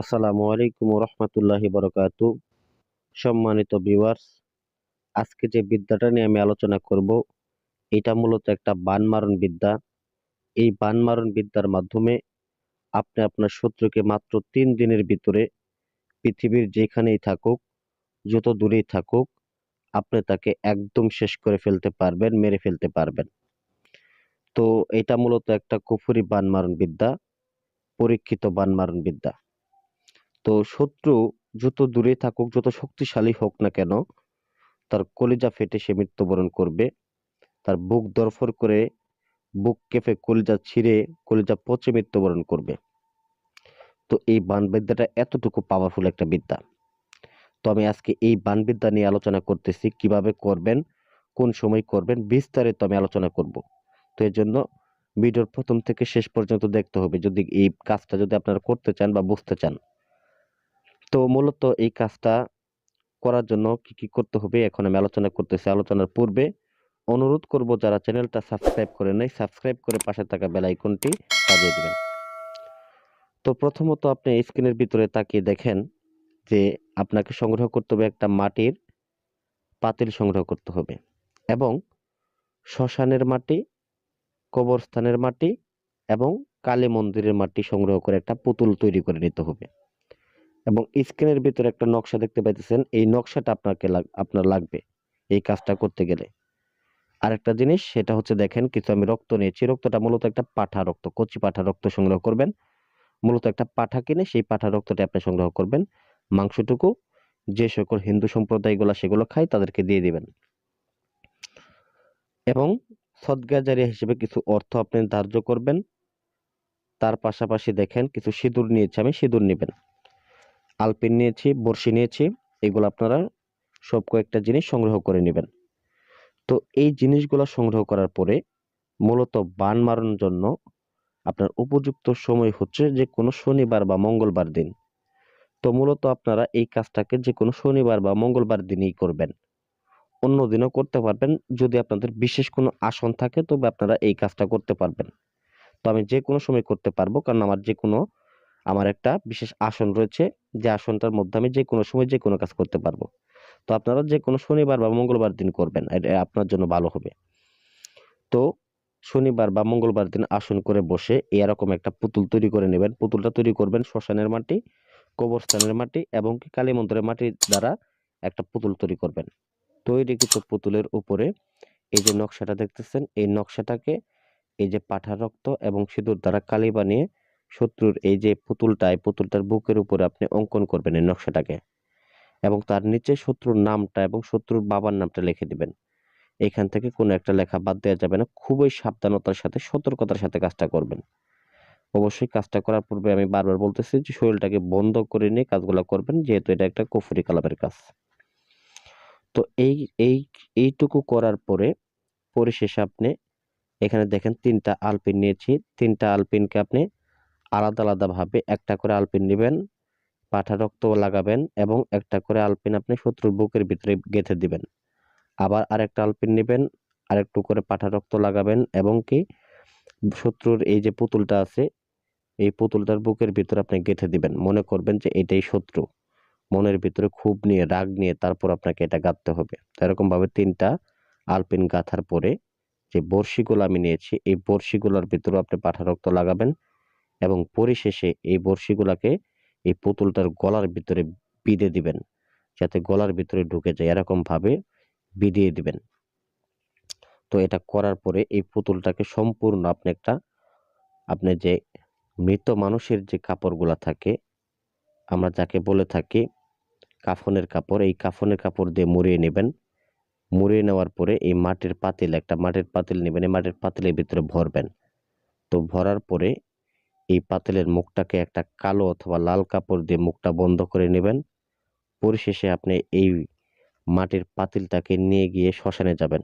আসসালামু আলাইকুম রহমতুল্লাহি বরকাত। সম্মানিত ভিউয়ার্স, আজকে যে বিদ্যাটা নিয়ে আমি আলোচনা করব, এটা মূলত একটা বানমারণ বিদ্যা। এই বানমারণ বিদ্যার মাধ্যমে আপনি আপনার শত্রুকে মাত্র তিন দিনের ভিতরে পৃথিবীর যেখানেই থাকুক, যত দূরেই থাকুক, আপনি তাকে একদম শেষ করে ফেলতে পারবেন, মেরে ফেলতে পারবেন। তো এটা মূলত একটা কুফুরি বানমারণ বিদ্যা, পরীক্ষিত বানমারণ বিদ্যা। তো শত্রু যত দূরে থাকুক, যত শক্তিশালী হোক না কেন, তার কলিজা ফেটে সে মৃত্যুবরণ করবে। তার বুক দরফর করে বুক কেঁপে কলিজা ছিঁড়ে কলিজা পচে মৃত্যুবরণ করবে। তো এই বানবিদ্যাটা এতটুকু পাওয়ারফুল একটা বিদ্যা। তো আমি আজকে এই বানবিদ্যা নিয়ে আলোচনা করতেছি, কীভাবে করবেন, কোন সময় করবেন, বিস্তারিত আমি আলোচনা করব। তো এর জন্য ভিডিওর প্রথম থেকে শেষ পর্যন্ত দেখতে হবে। যদি এই কাজটা যদি আপনারা করতে চান বা বুঝতে চান। তো মূলত এই কাজটা করার জন্য কি কি করতে হবে? এখন আমি আলোচনা করতেছি। আলোচনার পূর্বে অনুরোধ করব যারা চ্যানেলটা সাবস্ক্রাইব করে নেই, সাবস্ক্রাইব করে পাশে থাকা বেল আইকনটি বাজিয়ে দিবেন। তো প্রথমত আপনি স্ক্রিনের ভিতরে তাকিয়ে দেখেন যে আপনাকে সংগ্রহ করতে হবে একটা মাটির পাতিল সংগ্রহ করতে হবে এবং শ্মশানের মাটি, কবরস্থানের মাটি এবং কালী মন্দিরের মাটি সংগ্রহ করে একটা পুতুল তৈরি করে নিতে হবে। এবং স্ক্রিনের ভিতরে একটা নকশা দেখতে পাইতেছেন, এই নকশাটা আপনাকে আপনার লাগবে এই কাজটা করতে গেলে। আরেকটা জিনিস, সেটা হচ্ছে দেখেন, কিছু আমি রক্ত নিয়েছি। রক্তটা মূলত একটা পাঠা রক্ত, কচি পাঠা রক্ত সংগ্রহ করবেন। মূলত একটা পাঠা কিনে সেই পাঠা রক্তটা আপনি সংগ্রহ করবেন। মাংসটুকু, যে সকল হিন্দু সম্প্রদায়গুলো সেগুলো খায়, তাদেরকে দিয়ে দিবেন। এবং সদগাজারিয়া হিসেবে কিছু অর্থ আপনি ধার্য করবেন। তার পাশাপাশি দেখেন, কিছু সিঁদুর নিয়েছে আমি, সিঁদুর নেবেন। আলপিন নিয়েছি, বড়শি নিয়েছি, এগুলো আপনারা সব কয়েকটা জিনিস সংগ্রহ করে নেবেন। তো এই জিনিসগুলো সংগ্রহ করার পরে মূলত বান মারানোর জন্য আপনার উপযুক্ত সময় হচ্ছে যে কোনো শনিবার বা মঙ্গলবার দিন। তো মূলত আপনারা এই কাজটাকে যে কোনো শনিবার বা মঙ্গলবার দিনই করবেন। অন্য দিনও করতে পারবেন, যদি আপনাদের বিশেষ কোনো আসন থাকে তবে আপনারা এই কাজটা করতে পারবেন। তো আমি যে কোনো সময় করতে পারব, কারণ আমার যে কোনো, আমার একটা বিশেষ আসন রয়েছে যে আসনটার মধ্যে আমি যে কোনো সময় যে কোনো কাজ করতে পারব। তো আপনারা যে কোনো শনিবার বা মঙ্গলবার দিন করবেন এটা আপনার জন্য ভালো হবে। তো শনিবার বা মঙ্গলবার দিন আসন করে বসে এরকম একটা পুতুল তৈরি করে নেবেন। পুতুলটা তৈরি করবেন শ্মশানের মাটি, কবরস্থানের মাটি এবং কালী মন্দিরের মাটি দ্বারা একটা পুতুল তৈরি করবেন। তৈরিকৃত পুতুলের উপরে এই যে নকশাটা দেখতেছেন, এই নকশাটাকে এই যে পাঠা রক্ত এবং সিঁদুর দ্বারা কালি বানিয়ে শত্রুর এই যে পুতুলটা এই পুতুলটার বুকের উপরে আপনি অঙ্কন করবেন এই নকশাটাকে এবং তার নিচে শত্রুর নামটা এবং শত্রুর বাবার নামটা লিখে দিবেন। এখান থেকে কোনো একটা লেখা বাদ দেওয়া যাবে না, খুবই সাবধানতার সাথে, সতর্কতার সাথে কাজটা করবেন। অবশ্যই কাজটা করার পূর্বে আমি বারবার বলতেছি যে শরীরটাকে বন্ধ করে নিয়ে কাজগুলো করবেন, যেহেতু এটা একটা কুফুরি কালামের কাজ। তো এই এই, এইটুকু করার পরে, পরিশেষে আপনি এখানে দেখেন তিনটা আলপিন নিয়েছি। তিনটা আলপিনকে আপনি আলাদা আলাদাভাবে একটা করে আলপিন নেবেন পাঠা রক্ত লাগাবেন এবং একটা করে আলপিন আপনি শত্রুর বুকের ভিতরে গেঁথে দিবেন। আবার আরেকটা আলপিন নেবেন, আরেকটু করে পাঠা রক্ত লাগাবেন এবং কি শত্রুর এই যে পুতুলটা আছে, এই পুতুলটার বুকের ভিতরে আপনি গেঁথে দিবেন। মনে করবেন যে এটাই শত্রু। মনের ভিতরে খুব নিয়ে, রাগ নিয়ে তারপর আপনাকে এটা গাঁথতে হবে। এরকমভাবে তিনটা আলপিন গাঁথার পরে যে বড়শিগুলো আমি নিয়েছি, এই বড়শিগুলোর ভিতরে আপনি পাঠা রক্ত লাগাবেন। এবং পরিশেষে এই বড়শিগুলাকে এই পুতুলটার গলার ভিতরে বিঁধে দিবেন, যাতে গলার ভিতরে ঢুকে যায়, এরকমভাবে বিঁধিয়ে দিবেন। তো এটা করার পরে এই পুতুলটাকে সম্পূর্ণ আপনি একটা, আপনি যে মৃত মানুষের যে কাপড়গুলা থাকে, আমরা যাকে বলে থাকি কাফনের কাপড়, এই কাফনের কাপড় দিয়ে মুড়িয়ে নেবেন। মুড়িয়ে নেওয়ার পরে এই মাটির পাতিল, একটা মাটির পাতিল নেবেন, এই মাটির পাতিলের ভিতরে ভরবেন। তো ভরার পরে এই পাতিলের মুখটাকে একটা কালো অথবা লাল কাপড় দিয়ে মুখটা বন্ধ করে নেবেন। পরিশেষে আপনি এই মাটির পাতিলটাকে নিয়ে গিয়ে শ্মশানে যাবেন।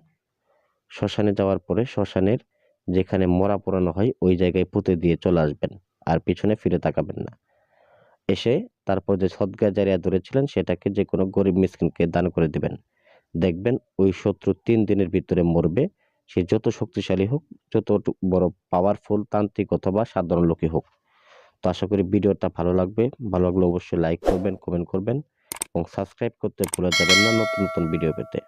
শ্মশানে যাওয়ার পরে শ্মশানের যেখানে মরা পোড়ানো হয়, ওই জায়গায় পুঁতে দিয়ে চলে আসবেন আর পিছনে ফিরে তাকাবেন না। এসে তারপর যে সদগা জারিয়া ধরেছিলেন, সেটাকে যে কোনো গরিব মিসকিনকে দান করে দিবেন। দেখবেন ওই শত্রু তিন দিনের ভিতরে মরবে সে যত শক্তিশালী হোক যত বড় পাওয়ারফুল তান্ত্রিক অথবা সাধারণ লোকই হোক। তো আশা করি ভিডিওটা ভালো লাগবে। ভালো লাগলে অবশ্যই লাইক করবেন কমেন্ট করবেন এবং সাবস্ক্রাইব করতে ভুলে যাবেন না নতুন নতুন ভিডিও পেতে।